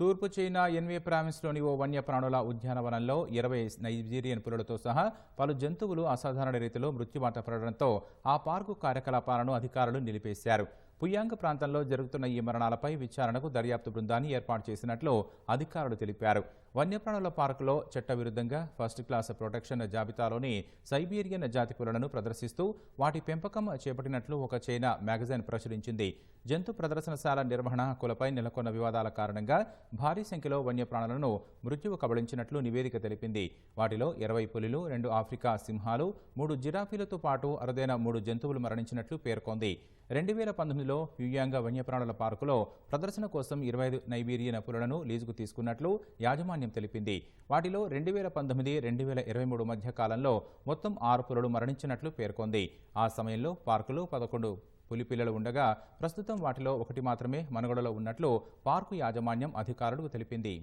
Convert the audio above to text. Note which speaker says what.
Speaker 1: తూర్పు China anyway ప్రావిన్స్లోని ఓ వన్యప్రాణుల ఉద్యానవనంలో ఇరవై నైజీరియన్ పులులతో సహా పలు జంతువులు అసాధారణ రీతిలో మృత్యుబాట పడడంతో ఆ పార్కు కార్యకలాపాలను అధికారులు నిలిపేశారు. పుయాంగ్ ప్రాంతంలో జరుగుతున్న ఈ మరణాలపై విచారణకు దర్యాప్తు బృందాన్ని ఏర్పాటు చేసినట్లు అధికారులు తెలిపారు. వన్యప్రాణుల పార్కులో చట్టవిరుద్ధంగా ఫస్ట్ క్లాస్ ప్రొటెక్షన్ జాబితాలోని సైబీరియన్ జాతి పులులను ప్రదర్శిస్తూ వాటి పెంపకం చేపట్టినట్లు ఒక చైనా మ్యాగజైన్ ప్రచురించింది. జంతు ప్రదర్శనశాల నిర్వహణ హక్కులపై నెలకొన్న వివాదాల కారణంగా భారీ సంఖ్యలో వన్యప్రాణులను మృత్యువు కబళించినట్లు నివేదిక తెలిపింది. వాటిలో ఇరవై పులులు రెండు ఆఫ్రికా సింహాలు మూడు జిరాఫీలతో పాటు అరుదైన మూడు జంతువులు మరణించినట్లు పేర్కొంది. రెండు వేల పంతొమ్మిదిలో హ్యూయాంగ వన్యప్రాణుల పార్కులో ప్రదర్శన కోసం ఇరవై ఐదు నైబీరియన్ పులులను లీజుకు తీసుకున్నట్లు యాజమాన్యం తెలిపింది. వాటిలో రెండు వేల పంతొమ్మిది రెండు వేల ఇరవై మూడు మధ్య కాలంలో మొత్తం ఆరు పులులు మరణించినట్లు పేర్కొంది. ఆ సమయంలో పార్కులో పదకొండు పులి పిల్లలు ఉండగా ప్రస్తుతం వాటిలో ఒకటి మాత్రమే మనుగడలో ఉన్నట్లు పార్కు యాజమాన్యం అధికారులకు తెలిపింది.